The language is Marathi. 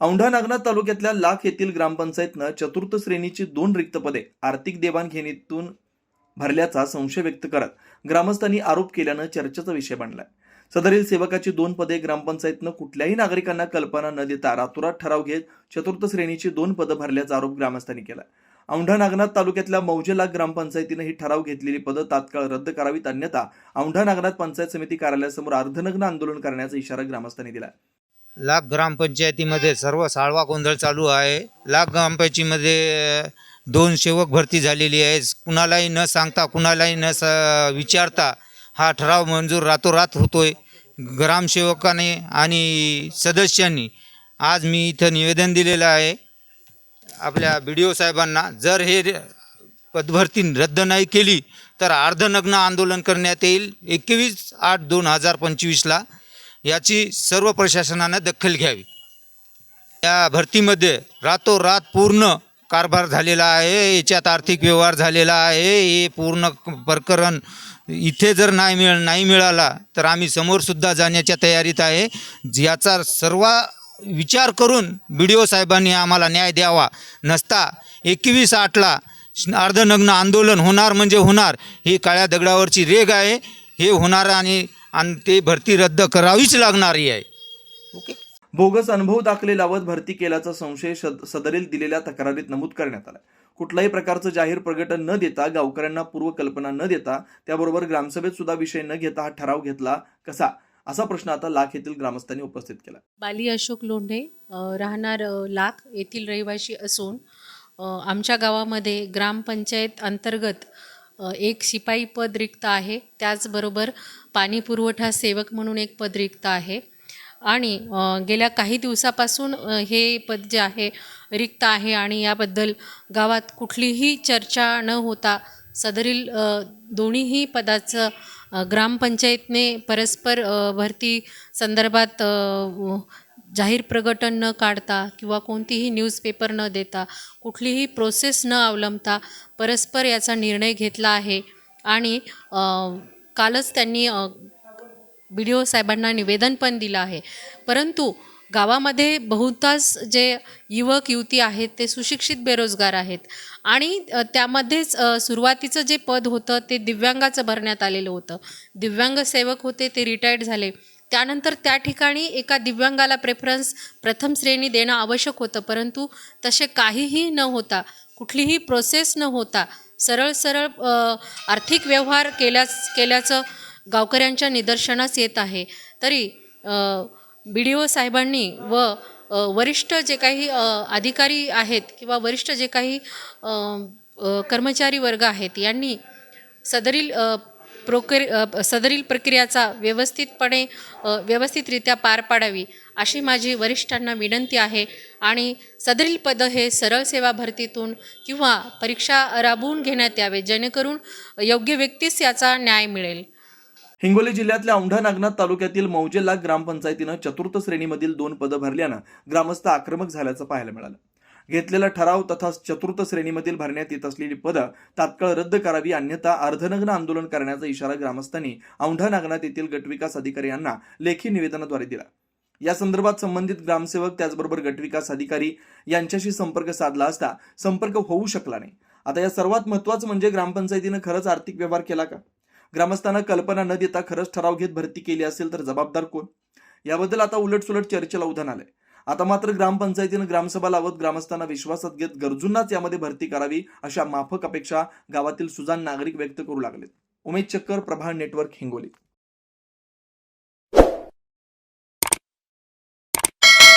औंढा नागनाथ तालुक्यातल्या लाख येथील ग्रामपंचायतनं चतुर्थ श्रेणीची दोन रिक्त पदे आर्थिक देवाणघेणीतून भरल्याचा संशय व्यक्त करत ग्रामस्थांनी आरोप केल्यानं चर्चेचा विषय बनलाय. सदरील सेवकाची दोन पदे ग्रामपंचायतनं कुठल्याही नागरिकांना कल्पना न देता रातोरात ठराव घेत चतुर्थ श्रेणीची दोन पदं भरल्याचा आरोप ग्रामस्थांनी केला औंढा नागनाथ तालुक्यातल्या मौजेलाग ग्रामपंचायतीनं ही ठराव घेतलेली पदं तात्काळ रद्द करावीत अन्यथा औंढा नागनाथ पंचायत समिती कार्यालयासमोर अर्धनग्न आंदोलन करण्याचा इशारा ग्रामस्थांनी दिला लाख ग्रामपंचायतीमध्ये सर्व साळवा गोंधळ चालू आहे. लाख ग्रामपंचायतीमध्ये दोन सेवक भरती झालेली आहे कुणालाही न सांगता कुणालाही न स विचारता हा ठराव मंजूर रातोरात होतोय. ग्रामसेवकाने आणि सदस्यांनी आज मी इथं निवेदन दिलेलं आहे. आपल्या बी डी ओ साहेबांना जर हे पदभरती रद्द नाही केली तर अर्धनग्न आंदोलन करण्यात येईल. एकवीस आठ दोन हजार पंचवीसला याची सर्व प्रशासनानं दखल घ्यावी. या भरतीमध्ये रातोरात पूर्ण कारभार झालेला आहे याच्यात आर्थिक व्यवहार झालेला आहे हे पूर्ण प्रकरण इथे जर नाही मिळ नाही मिळाला तर आम्ही समोरसुद्धा जाण्याच्या तयारीत आहे. याचा सर्व विचार करून बी डी ओ साहेबांनी आम्हाला न्याय द्यावा. नसता एकवीस आठला अर्धनग्न आंदोलन होणार म्हणजे होणार. ही काळ्या दगडावरची रेग आहे. हे होणार आणि आणि ते भरती रद्द करावीच लागणारी आहे. ओके. बोगस अनुभव दाखले लावत भरती केल्याचा संशय सदरील दिलेल्या तक्रारीत नमूद करण्यात आला कुठल्याही प्रकारचं जाहीर प्रकटन न देता गावकऱ्यांना पूर्वकल्पना न देता त्याबरोबर ग्रामसभेत सुद्धा विषय न घेता हा ठराव घेतला कसा? असा प्रश्न आता लाख येथील ग्रामस्थांनी उपस्थित केला. बाली अशोक लोंढे राहणार लाख येथील रहिवासी असून आमच्या गावामध्ये ग्रामपंचायत अंतर्गत एक शिपाई पद रिक्त आहे. त्याचबरोबर पाणी पुरवठा सेवक म्हणून एक पद रिक्त आहे. आणि गेल्या काही दिवसापासून हे पद जे आहे रिक्त आहे आणि याबद्दल गावात कुठलीही चर्चा न होता सदरील दोन्हीही पदाचं ग्रामपंचायतने परस्पर भरती संदर्भात जाहीर प्रकटन न काढता किंवा कोणतीही न्यूजपेपर न देता कुठलीही प्रोसेस न अवलंबता परस्पर याचा निर्णय घेतला आहे. आणि कालच त्यांनी बी डी ओ साहेबांना निवेदन पण दिलं आहे. परंतु गावामध्ये बहुतांश जे युवक युवती आहेत ते सुशिक्षित बेरोजगार आहेत. आणि त्यामध्येच सुरुवातीचं जे पद होतं ते दिव्यांगाचं भरण्यात आलेलं होतं. दिव्यांग सेवक होते ते रिटायर्ड झाले. त्यानंतर त्या ठिकाणी एका दिव्यांगाला प्रेफरन्स प्रथम श्रेणी देणं आवश्यक होतं. परंतु तसे काहीही न होता कुठलीही प्रोसेस न होता सरळ सरळ आर्थिक व्यवहार केल्यास केल्याचं गावकऱ्यांच्या निदर्शनास येत आहे. तरी बी डी ओ साहेबांनी व वरिष्ठ जे काही अधिकारी आहेत किंवा वरिष्ठ जे काही कर्मचारी वर्ग आहेत यांनी सदरील प्रोकर सदरील प्रक्रियाचा व्यवस्थितपणे व्यवस्थितरित्या पार पाडावी अशी माझी वरिष्ठांना विनंती आहे. आणि सदरील पदं हे सरळ सेवा भरतीतून किंवा परीक्षा राबवून घेण्यात यावे जेणेकरून योग्य व्यक्तीस याचा न्याय मिळेल. हिंगोली जिल्ह्यातल्या औंढा नागनाथ तालुक्यातील मौजेलाग ग्रामपंचायतीनं चतुर्थ श्रेणीमधील दोन पदं भरल्यानं ग्रामस्थ आक्रमक झाल्याचं पाहायला मिळालं. घेतलेला ठराव तथा चतुर्थ श्रेणीमधील भरण्यात येत असलेली पदं तात्काळ रद्द करावी अन्यथा अर्धनग्न आंदोलन करण्याचा इशारा ग्रामस्थांनी औंढा नागनाथ येथील गटविकास अधिकारी यांना लेखी निवेदनाद्वारे दिला. या संदर्भात संबंधित ग्रामसेवक त्याचबरोबर गटविकास अधिकारी यांच्याशी संपर्क साधला असता संपर्क होऊ शकला नाही. आता या सर्वात महत्वाचं म्हणजे ग्रामपंचायतीनं खरंच आर्थिक व्यवहार केला का? ग्रामस्थांना कल्पना न देता खरंच ठराव घेत भरती केली असेल तर जबाबदार कोण? याबद्दल आता उलटसुलट चर्चेला उधाण आलंय. आता मात्र ग्रामपंचायतीनं ग्रामसभा लावत ग्रामस्थांना विश्वासात घेत गरजूंनाच यामध्ये भरती करावी अशा माफक अपेक्षा गावातील सुजान नागरिक व्यक्त करू लागलेत. उमेद चक्कर प्रभाळ नेटवर्क हिंगोली.